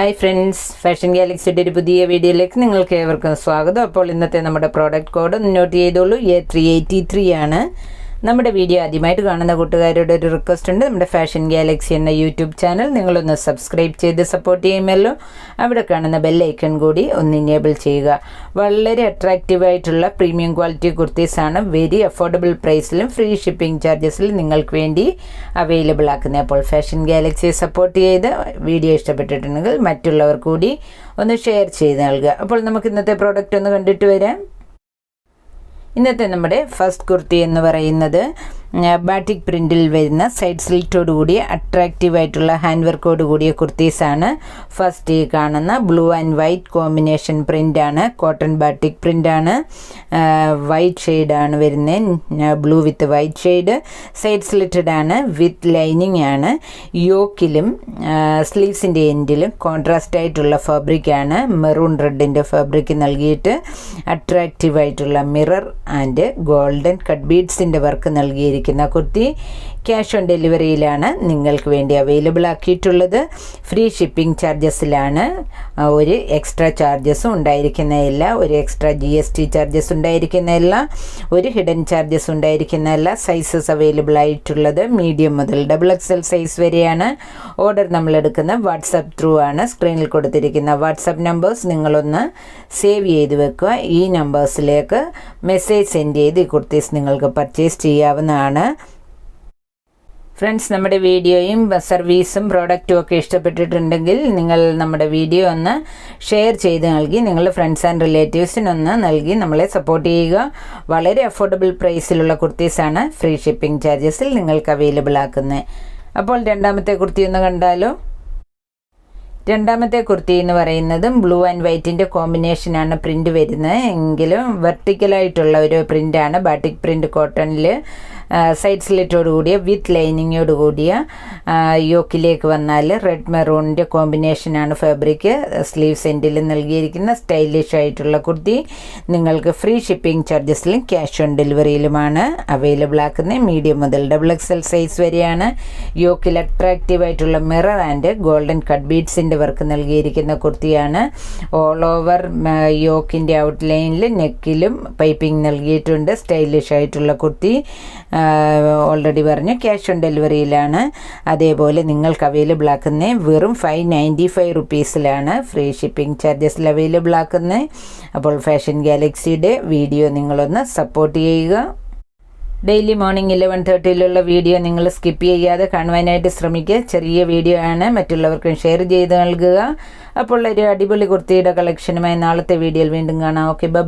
Hi friends fashion ഗാലക്സിയുടെ ഒരു പുതിയ വീഡിയോയിലേക്ക് നിങ്ങൾക്ക് ഏവർക്കും സ്വാഗതം. അപ്പോൾ ഇന്നത്തെ നമ്മുടെ പ്രോഡക്റ്റ് കോഡ് നോട്ട് ചെയ്തോളൂ. എ ത്രീ എയ്റ്റി ത്രീ ആണ്. നമ്മുടെ വീഡിയോ ആദ്യമായിട്ട് കാണുന്ന കൂട്ടുകാരുടെ ഒരു റിക്വസ്റ്റ് ഉണ്ട്. നമ്മുടെ ഫാഷൻ ഗാലക്സി എന്ന യൂട്യൂബ് ചാനൽ നിങ്ങളൊന്ന് സബ്സ്ക്രൈബ് ചെയ്ത് സപ്പോർട്ട് ചെയ്യുമല്ലോ. അവിടെ കാണുന്ന ബെല്ലൈക്കൺ കൂടി ഒന്ന് ഇനേബിൾ ചെയ്യുക. വളരെ അട്രാക്റ്റീവ് ആയിട്ടുള്ള പ്രീമിയം ക്വാളിറ്റി കുർത്തീസാണ് വെരി അഫോർഡബിൾ പ്രൈസിലും ഫ്രീ ഷിപ്പിംഗ് ചാർജസിലും നിങ്ങൾക്ക് വേണ്ടി അവൈലബിൾ ആക്കുന്നത്. അപ്പോൾ ഫാഷൻ ഗാലക്സിയെ സപ്പോർട്ട് ചെയ്ത് വീഡിയോ ഇഷ്ടപ്പെട്ടിട്ടുണ്ടെങ്കിൽ മറ്റുള്ളവർ കൂടി ഒന്ന് ഷെയർ ചെയ്ത് നൽകുക. അപ്പോൾ നമുക്ക് ഇന്നത്തെ പ്രോഡക്റ്റ് ഒന്ന് കണ്ടിട്ട് വരാം. ഇന്നത്തെ നമ്മുടെ ഫസ്റ്റ് കുർത്തി എന്ന് പറയുന്നത് ബാറ്റിക് പ്രിന്റിൽ വരുന്ന സൈഡ് സ്ലിറ്റോട് കൂടിയ അട്രാക്റ്റീവ് ആയിട്ടുള്ള ഹാൻഡ് വർക്കോട് കൂടിയ കുർത്തീസാണ് ഫസ്റ്റ് ഈ കാണുന്ന ബ്ലൂ ആൻഡ് വൈറ്റ് കോമ്പിനേഷൻ പ്രിന്റാണ് കോട്ടൺ ബാറ്റിക് പ്രിന്റാണ് വൈറ്റ് ഷെയ്ഡാണ് വരുന്നത് blue with white shade side slitted ആണ് വിത്ത് ലൈനിങ് ആണ്. യോക്കിലും സ്ലീവ്സിന്റെ എൻഡിലും കോൺട്രാസ്റ്റ് ആയിട്ടുള്ള ഫാബ്രിക്കാണ് മെറൂൺ റെഡിന്റെ ഫാബ്രിക് നൽകിയിട്ട് അട്രാക്റ്റീവ് ആയിട്ടുള്ള മിറർ ആൻഡ് ഗോൾഡൻ കട്ട് ബീഡ്സിന്റെ വർക്ക് നൽകിയിരിക്കുന്ന കുർത്തി ക്യാഷ് ഓൺ ഡെലിവറിയിലാണ് നിങ്ങൾക്ക് വേണ്ടി അവൈലബിൾ ആക്കിയിട്ടുള്ളത്. ഫ്രീ ഷിപ്പിംഗ് ചാർജസിലാണ് ഒരു എക്സ്ട്രാ ചാർജസും ഉണ്ടായിരിക്കുന്നതല്ല ഒരു extra G S T charges ഉണ്ടായിരിക്കുന്നതല്ല ഒരു ഹിഡൻ ചാർജസ് ഉണ്ടായിരിക്കുന്നതല്ല സൈസസ് അവൈലബിൾ ആയിട്ടുള്ളത് മീഡിയം മുതൽ ഡബിൾ എക്സ് എൽ സൈസ് വരെയാണ്. ഓർഡർ നമ്മൾ എടുക്കുന്ന വാട്സപ്പ് ത്രൂ ആണ്. സ്ക്രീനിൽ കൊടുത്തിരിക്കുന്ന വാട്സപ്പ് നമ്പേഴ്സ് നിങ്ങളൊന്ന് സേവ് ചെയ്ത് വെക്കുക. ഈ നമ്പേഴ്സിലേക്ക് മെസ്സേജ് സെൻഡ് ചെയ്ത് ഈ കുർത്തീസ് നിങ്ങൾക്ക് പർച്ചേസ് ചെയ്യാവുന്നതാണ്. ഫ്രണ്ട്സ് നമ്മുടെ വീഡിയോയും സർവീസും പ്രോഡക്റ്റും ഒക്കെ ഇഷ്ടപ്പെട്ടിട്ടുണ്ടെങ്കിൽ നിങ്ങൾ നമ്മുടെ വീഡിയോ ഒന്ന് ഷെയർ ചെയ്ത് നൽകി നിങ്ങളുടെ ഫ്രണ്ട്സ് ആൻഡ് റിലേറ്റീവ്സിനൊന്ന് നൽകി നമ്മളെ സപ്പോർട്ട് ചെയ്യുക. വളരെ അഫോർഡബിൾ പ്രൈസിലുള്ള കുർത്തീസാണ് ഫ്രീ ഷിപ്പിംഗ് ചാർജസിൽ നിങ്ങൾക്ക് അവൈലബിൾ ആക്കുന്നത് അപ്പോൾ രണ്ടാമത്തെ കുർത്തി ഒന്ന് കണ്ടാലോ? രണ്ടാമത്തെ കുർത്തി എന്ന് പറയുന്നതും ബ്ലൂ ആൻഡ് വൈറ്റിന്റെ കോമ്പിനേഷനാണ് പ്രിന്റ് വരുന്നത്. എങ്കിലും വെർട്ടിക്കലായിട്ടുള്ള ഒരു പ്രിന്റാണ് ബാട്ടിക് പ്രിന്റ് കോട്ടണിൽ സൈഡ് സ്ലിറ്റോട് കൂടിയ വിത്ത് ലൈനിങ്ങോട് കൂടിയ യോക്കിലേക്ക് വന്നാൽ റെഡ് മെറൂണിന്റെ കോമ്പിനേഷനാണ് ഫാബ്രിക് സ്ലീവ് സെന്റിൽ നൽകിയിരിക്കുന്ന സ്റ്റൈലിഷ് ആയിട്ടുള്ള കുർത്തി. നിങ്ങൾക്ക് ഫ്രീ ഷിപ്പിംഗ് ചാർജസിലും ക്യാഷ് ഓൺ ഡെലിവറിയിലുമാണ് അവൈലബിൾ ആക്കുന്നത്. മീഡിയം മുതൽ ഡബിൾ എൽ സൈസ് വരെയാണ്. യോക്കിൽ അട്രാക്റ്റീവ് ആയിട്ടുള്ള മിറർ ആൻഡ് ഗോൾഡൻ കട്ട് ബീഡ്സിന്റെ വർക്ക് നൽകിയിരിക്കുന്ന കുർത്തിയാണ്. ഓൾ ഓവർ യോക്കിന്റെ ഔട്ട്ലൈനിൽ നെക്കിലും പൈപ്പിംഗ് നൽകിയിട്ടുണ്ട്. സ്റ്റൈലിഷ് ആയിട്ടുള്ള കുർത്തി. ഓൾറെഡി പറഞ്ഞു ക്യാഷ് ഓൺ ഡെലിവറിയിലാണ് അതേപോലെ നിങ്ങൾക്ക് അവൈലബിൾ ആക്കുന്നത് വെറും ഫൈവ് നയന്റി ഫൈവ് റുപ്പീസിലാണ് ഫ്രീ ഷിപ്പിംഗ് ചാർജസിൽ അവൈലബിൾ ആക്കുന്നത് അപ്പോൾ ഫാഷൻ ഗാലക്സിയുടെ വീഡിയോ നിങ്ങളൊന്ന് സപ്പോർട്ട് ചെയ്യുക. ഡെയിലി മോർണിംഗ് ഇലവൻ തേർട്ടിയിലുള്ള വീഡിയോ നിങ്ങൾ സ്കിപ്പ് ചെയ്യാതെ കാണുവാനായിട്ട് ശ്രമിക്കുക. ചെറിയ വീഡിയോ ആണ് മറ്റുള്ളവർക്കും ഷെയർ ചെയ്ത് നൽകുക. അപ്പോൾ ഒരു അടിപൊളി കുർത്തിയുടെ കളക്ഷനുമായി നാളത്തെ വീഡിയോയിൽ വീണ്ടും കാണാം. Okay bye